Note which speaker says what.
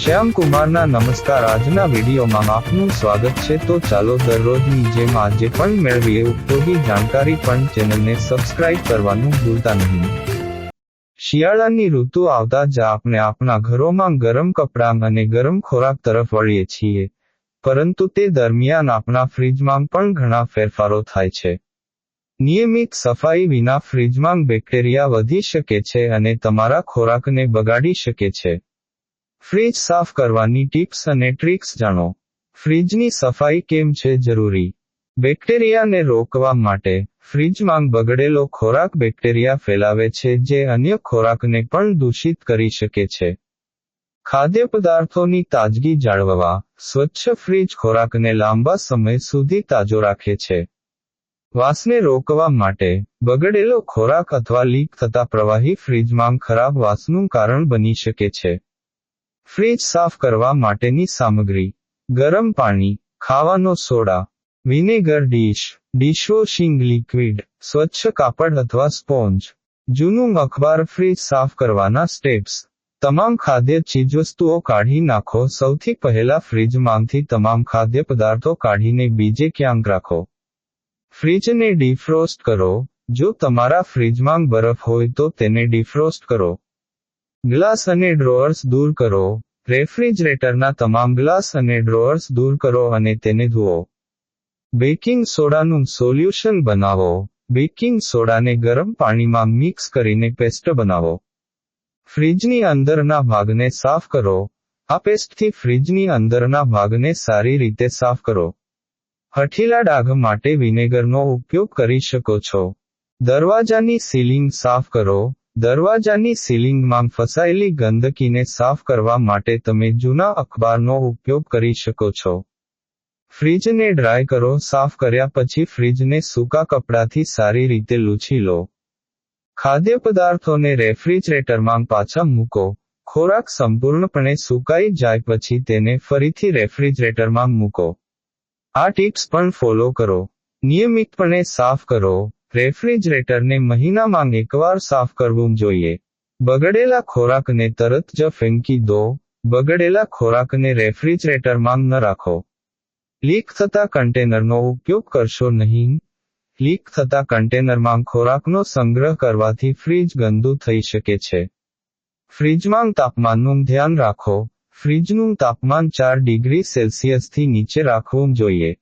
Speaker 1: શ્યામ કુમારના નમસ્કાર. આજના વિડીયોમાં આપનું સ્વાગત છે. તો ચાલો દરરોજની જેમ આજે પણ મેળવીએ. ઉપયોગી જાણકારી પણ ચેનલને સબસ્ક્રાઇબ કરવાનું ભૂલતા નહીં. શિયાળાની ઋતુ આવતા જ આપણે આપણા ઘરોમાં ગરમ કપડાં અને ગરમ ખોરાક તરફ વળીએ છીએ. પરંતુ તે દરમિયાન આપણા ફ્રીજમાં પણ ઘણા ફેરફારો થાય છે. નિયમિત સફાઈ વિના ફ્રીજમાં બેક્ટેરિયા વધી શકે છે અને તમારા ખોરાકને બગાડી શકે છે. ફ્રીજ સાફ કરવાની ટિપ્સ અને ટ્રિક્સ જાણો. ફ્રીજની સફાઈ કેમ છે જરૂરી? બેક્ટેરિયાને રોકવા માટે ફ્રીજમાં બગડેલો ખોરાક બેક્ટેરિયા ફેલાવે છે જે અન્ય ખોરાકને પણ દૂષિત કરી શકે છે. ખાદ્ય પદાર્થોની તાજગી જાળવવા સ્વચ્છ ફ્રીજ ખોરાકને લાંબા સમય સુધી તાજો રાખે છે. વાસને રોકવા માટે બગડેલો ખોરાક અથવા લીક થતા પ્રવાહી ફ્રીજમાં ખરાબ વાસનું કારણ બની શકે છે. ફ્રીજ સાફ કરવા માટેની સામગ્રી. ગરમ પાણી, ખાવાનો soda, vinegar dish, dishwashing liquid, સ્વચ્છ કાપડ અથવા સ્પોન્જ. જૂનું અખબાર ફ્રીજ સાફ કરવાના સ્ટેપ્સ. તમામ ખાદ્ય ચીજવસ્તુઓ કાઢી નાખો. સૌથી પહેલા ફ્રીજમાંથી તમામ ખાદ્ય પદાર્થો કાઢીને બીજે ક્યાંક રાખો. ફ્રીજને ડિફ્રોસ્ટ કરો. જો તમારા ફ્રીજમાં બરફ હોય તો તેને ડિફ્રોસ્ટ કરો. ગ્લાસ અને ડ્રોઅર્સ દૂર કરો. રેફ્રિજરેટરના તમામ ગ્લાસ અને ડ્રોઅર્સ દૂર કરો અને તેને ધુઓ. બેકિંગ સોડાનું સોલ્યુશન બનાવો. બેકિંગ સોડાને ગરમ પાણીમાં મિક્સ કરીને પેસ્ટ બનાવો. ફ્રીજની અંદરના ભાગને સાફ કરો. આ પેસ્ટથી ફ્રીજની અંદરના ભાગને સારી રીતે સાફ કરો. હઠીલા ડાઘ માટે વિનેગરનો ઉપયોગ કરી શકો છો. દરવાજાની સીલિંગ સાફ કરો. દરવાજાની સીલિંગમાં ફસાયેલી ગંદકીને સાફ કરવા માટે તમે જૂના અખબારનો ઉપયોગ કરી શકો છો. ફ્રીજને ડ્રાય કરો, સાફ કર્યા પછી ફ્રીજને સૂકા કપડાથી સારી રીતે લૂછી લો. ખાદ્ય પદાર્થોને રેફ્રિજરેટરમાં પાછા મૂકો. ખોરાક સંપૂર્ણપણે સુકાઈ જાય પછી તેને ફરીથી રેફ્રિજરેટરમાં મૂકો. આ ટિપ્સ પણ ફોલો કરો. નિયમિતપણે સાફ કરો. રેફ્રિજરેટરને મહિનામાં એકવાર સાફ કરવું જોઈએ. બગડેલા ખોરાકને તરત જ ફેંકી દો. બગડેલા ખોરાકને રેફ્રિજરેટરમાં ન રાખો. લીક થતા કન્ટેનરનો ઉપયોગ કરશો નહીં. લીક થતા કન્ટેનરમાં ખોરાકનો સંગ્રહ કરવાથી ફ્રીજ ગંદુ થઈ શકે છે. ફ્રીજમાં તાપમાનનું ધ્યાન રાખો. ફ્રીજનું તાપમાન ચાર ડિગ્રી સેલ્સિયસથી નીચે રાખવું જોઈએ.